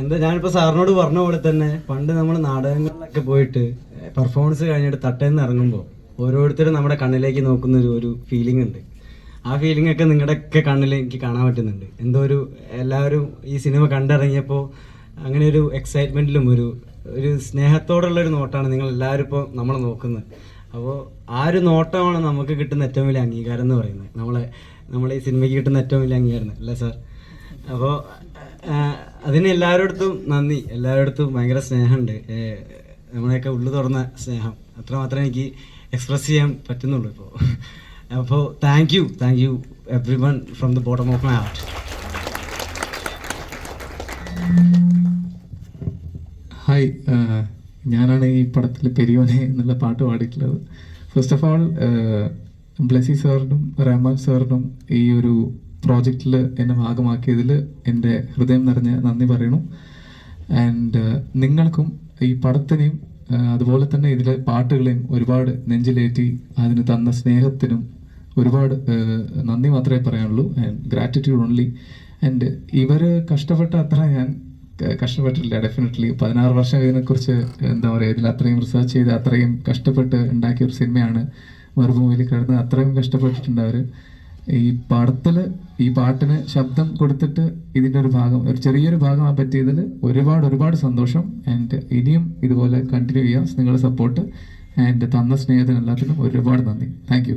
എന്താ ഞാനിപ്പോ സാറിനോട് പറഞ്ഞ പോലെ തന്നെ പണ്ട് നമ്മൾ നാടകങ്ങളിലൊക്കെ പോയിട്ട് പെർഫോമൻസ് കഴിഞ്ഞിട്ട് തട്ടേന്ന് ഇറങ്ങുമ്പോൾ ഓരോരുത്തരും നമ്മുടെ കണ്ണിലേക്ക് നോക്കുന്ന ഒരു ഒരു ഫീലിംഗ് ഉണ്ട്. ആ ഫീലിംഗ് ഒക്കെ നിങ്ങളുടെ ഒക്കെ കണ്ണിൽ എനിക്ക് കാണാൻ പറ്റുന്നുണ്ട്. എന്തോ ഒരു എല്ലാവരും ഈ സിനിമ കണ്ടിറങ്ങിയപ്പോൾ അങ്ങനെ ഒരു എക്സൈറ്റ്മെന്റിലും ഒരു ഒരു സ്നേഹത്തോടുള്ള ഒരു നോട്ടാണ് നിങ്ങൾ എല്ലാവരും ഇപ്പോൾ നമ്മൾ നോക്കുന്നത്. അപ്പോൾ ആ ഒരു നോട്ടമാണ് നമുക്ക് കിട്ടുന്ന ഏറ്റവും വലിയ അംഗീകാരം എന്ന് പറയുന്നത്. നമ്മളെ നമ്മളെ ഈ സിനിമയ്ക്ക് കിട്ടുന്ന ഏറ്റവും വലിയ അംഗീകാരം അല്ലേ സാർ? അപ്പോൾ അതിന് എല്ലാരോടത്തും നന്ദി. എല്ലാരോടത്തും ഭയങ്കര സ്നേഹമുണ്ട്. നമ്മളെയൊക്കെ ഉള്ളു തുറന്ന സ്നേഹം. അത്ര മാത്രമേ എനിക്ക് എക്സ്പ്രസ് ചെയ്യാൻ പറ്റുന്നുള്ളൂ ഇപ്പോൾ അപ്പോൾ thank you thank you everyone from the bottom of my heart hi ഞാനാണ് ഈ പടത്തിൽ പെരിയോനെ എന്നുള്ള പാട്ട് പാടിയിട്ടുള്ളത്. ഫസ്റ്റ് ഓഫ് ഓൾ ബ്ലെസി സാറിനും റഹ്മാൻ സാറിനും ഈ ഒരു പ്രോജക്റ്റിൽ എന്നെ ഭാഗമാക്കിയതിൽ എന്റെ ഹൃദയം നിറഞ്ഞ നന്ദി പറയണു ആൻഡ് നിങ്ങൾക്കും ഈ പടത്തിനെയും അതുപോലെ തന്നെ ഇതിലെ പാട്ടുകളെയും ഒരുപാട് നെഞ്ചിലേറ്റി അതിന് തന്ന സ്നേഹത്തിനും ഒരുപാട് നന്ദി മാത്രമേ പറയാനുള്ളൂ. ആൻഡ് ഗ്രാറ്റിറ്റ്യൂഡ് ഓൺലി ആൻഡ് ഇവർ കഷ്ടപ്പെട്ട അത്ര ഞാൻ കഷ്ടപ്പെട്ടില്ല ഡെഫിനറ്റ്ലി പതിനാറ് വർഷം ഇതിനെക്കുറിച്ച് എന്താ പറയുക ഇതിൽ അത്രയും റിസർച്ച് ചെയ്ത് അത്രയും കഷ്ടപ്പെട്ട് ഉണ്ടാക്കിയ ഒരു സിനിമയാണ്. മരുഭൂമിയിൽ കിടന്ന് അത്രയും കഷ്ടപ്പെട്ടിട്ടുണ്ട് അവർ ഈ പാടത്തിൽ ഈ പാട്ടിന് ശബ്ദം കൊടുത്തിട്ട് ഇതിന്റെ ഒരു ഭാഗം ഒരു ചെറിയൊരു ഭാഗമാകാൻ പറ്റിയതിൽ ഒരുപാട് ഒരുപാട് സന്തോഷം. ആൻഡ് ഇനിയും ഇതുപോലെ കണ്ടിന്യൂ ചെയ്യാം. നിങ്ങളുടെ സപ്പോർട്ട് ആൻഡ് തന്ന സ്നേഹത്തിന് എല്ലാത്തിനും ഒരുപാട് നന്ദി. താങ്ക്